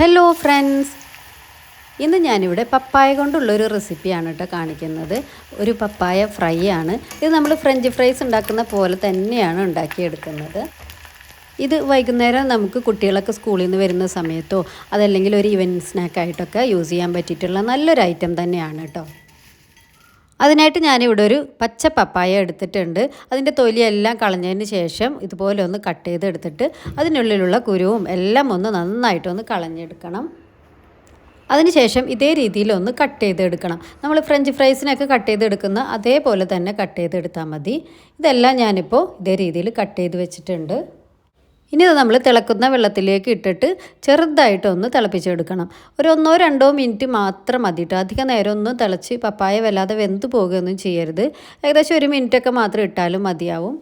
Hello friends ഇന്ന് ഞാനിവിടെ പപ്പായ കൊണ്ടുള്ളൊരു റെസിപ്പിയാണ് കേട്ടോ കാണിക്കുന്നത്. ഒരു പപ്പായ ഫ്രൈ ആണ് ഇത് നമ്മൾ ഫ്രഞ്ച് ഫ്രൈസ് ഉണ്ടാക്കുന്ന പോലെ തന്നെയാണ് ഉണ്ടാക്കിയെടുക്കുന്നത്. ഇത് വൈകുന്നേരം നമുക്ക് കുട്ടികളൊക്കെ സ്കൂളിൽ നിന്ന് വരുന്ന സമയത്തോ അതല്ലെങ്കിൽ ഒരു ഇവന്റ് സ്നാക്കായിട്ടൊക്കെ യൂസ് ചെയ്യാൻ പറ്റിയിട്ടുള്ള നല്ലൊരു ഐറ്റം തന്നെയാണ് കേട്ടോ. അതിനായിട്ട് ഞാനിവിടെ ഒരു പച്ച പപ്പായ എടുത്തിട്ടുണ്ട്. അതിന്റെ തൊലിയെല്ലാം കളഞ്ഞതിന് ശേഷം ഇതുപോലെ ഒന്ന് കട്ട് ചെയ്തെടുത്തിട്ട് അതിനുള്ളിലുള്ള കുരുവും എല്ലാം ഒന്ന് നന്നായിട്ടൊന്ന് കളഞ്ഞെടുക്കണം. അതിനുശേഷം ഇതേ രീതിയിൽ ഒന്ന് കട്ട് ചെയ്തെടുക്കണം. നമ്മൾ ഫ്രഞ്ച് ഫ്രൈസിനൊക്കെ കട്ട് ചെയ്തെടുക്കുന്ന അതേപോലെ തന്നെ കട്ട് ചെയ്തെടുത്താൽ മതി. ഇതെല്ലാം ഞാനിപ്പോൾ ഇതേ രീതിയിൽ കട്ട് ചെയ്ത് വെച്ചിട്ടുണ്ട്. ഇനി ഇത് നമ്മൾ തിളക്കുന്ന വെള്ളത്തിലേക്ക് ഇട്ടിട്ട് ചെറുതായിട്ടൊന്ന് തിളപ്പിച്ചെടുക്കണം. ഒരു ഒന്നോ രണ്ടോ മിനിറ്റ് മാത്രം മതി കേട്ടോ അധികം നേരം ഒന്നും തിളച്ച് പപ്പായ വല്ലാതെ വെന്ത് പോകുകയൊന്നും ചെയ്യരുത്. ഏകദേശം ഒരു മിനിറ്റൊക്കെ മാത്രം ഇട്ടാലും മതിയാവും.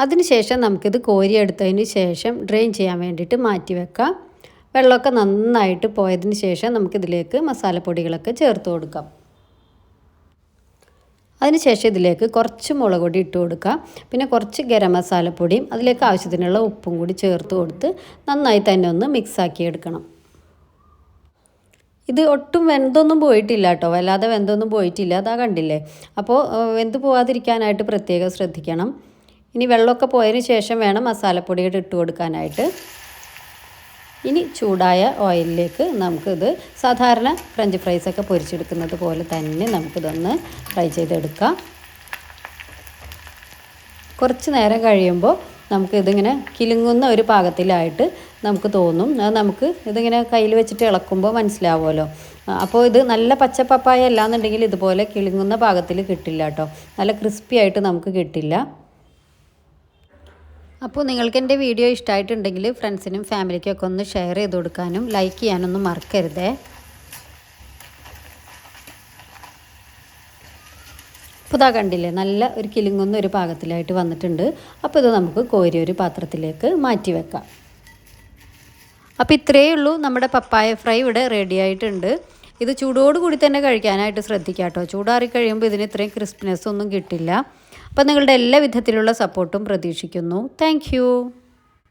അതിനുശേഷം നമുക്കിത് കോരിയെടുത്തതിന് ശേഷം ഡ്രെയിൻ ചെയ്യാൻ വേണ്ടിയിട്ട് മാറ്റി വെക്കാം. വെള്ളമൊക്കെ നന്നായിട്ട് പോയതിന് ശേഷം നമുക്കിതിലേക്ക് മസാലപ്പൊടികളൊക്കെ ചേർത്ത് കൊടുക്കാം. അതിനുശേഷം ഇതിലേക്ക് കുറച്ച് മുളക് പൊടി ഇട്ട് കൊടുക്കുക പിന്നെ കുറച്ച് ഗരം മസാലപ്പൊടിയും അതിലേക്ക് ആവശ്യത്തിനുള്ള ഉപ്പും കൂടി ചേർത്ത് കൊടുത്ത് നന്നായി തന്നെ ഒന്ന് മിക്സാക്കി എടുക്കണം. ഇത് ഒട്ടും വെന്തൊന്നും പോയിട്ടില്ല കേട്ടോ. വല്ലാതെ വെന്തൊന്നും പോയിട്ടില്ല. അതാ കണ്ടില്ലേ? അപ്പോൾ വെന്ത് പോവാതിരിക്കാനായിട്ട് പ്രത്യേകം ശ്രദ്ധിക്കണം. ഇനി വെള്ളമൊക്കെ പോയതിന് ശേഷം വേണം മസാലപ്പൊടിയുടെ ഇട്ട് കൊടുക്കാനായിട്ട്. ഇനി ചൂടായ ഓയിലിലേക്ക് നമുക്കിത് സാധാരണ ഫ്രഞ്ച് ഫ്രൈസൊക്കെ പൊരിച്ചെടുക്കുന്നത് പോലെ തന്നെ നമുക്കിതൊന്ന് ഫ്രൈ ചെയ്തെടുക്കാം. കുറച്ച് നേരം കഴിയുമ്പോൾ നമുക്കിതിങ്ങനെ കിലുങ്ങുന്ന ഒരു പാകത്തിലായിട്ട് നമുക്ക് തോന്നും. അത് നമുക്ക് ഇതിങ്ങനെ കയ്യിൽ വെച്ചിട്ട് ഇളക്കുമ്പോൾ മനസ്സിലാവുമല്ലോ. അപ്പോൾ ഇത് നല്ല പച്ചപ്പപ്പായ അല്ലാന്നുണ്ടെങ്കിൽ ഇതുപോലെ കിളുങ്ങുന്ന പാകത്തിൽ കിട്ടില്ല കേട്ടോ. നല്ല ക്രിസ്പി ആയിട്ട് നമുക്ക് കിട്ടില്ല. അപ്പോൾ നിങ്ങൾക്ക് എന്റെ വീഡിയോ ഇഷ്ടമായിട്ടുണ്ടെങ്കിൽ ഫ്രണ്ട്സിനും ഫാമിലിക്കൊക്കെ ഒന്ന് ഷെയർ ചെയ്ത് കൊടുക്കാനും ലൈക്ക് ചെയ്യാനൊന്നും മറക്കരുതേ. അപ്പോൾ ഇതാ കണ്ടില്ലേ നല്ല ഒരു കിലുങ്ങുന്ന ഒരു പാകത്തിലായിട്ട് വന്നിട്ടുണ്ട്. അപ്പോൾ ഇത് നമുക്ക് കോരി ഒരു പാത്രത്തിലേക്ക് മാറ്റി വെക്കാം. അപ്പോൾ ഇത്രയേ ഉള്ളൂ നമ്മുടെ പപ്പായ ഫ്രൈ ഇവിടെ റെഡി ആയിട്ടുണ്ട്. ഇത് ചൂടോടുകൂടി തന്നെ കഴിക്കാനായിട്ട് ശ്രദ്ധിക്കാം കേട്ടോ ചൂടാറി കഴിയുമ്പോൾ ഇതിന് ഇത്രയും ക്രിസ്പിനെസ് ഒന്നും കിട്ടില്ല. അപ്പോൾ നിങ്ങളുടെ എല്ലാ വിധത്തിലുള്ള സപ്പോർട്ടും പ്രതീക്ഷിക്കുന്നു. താങ്ക്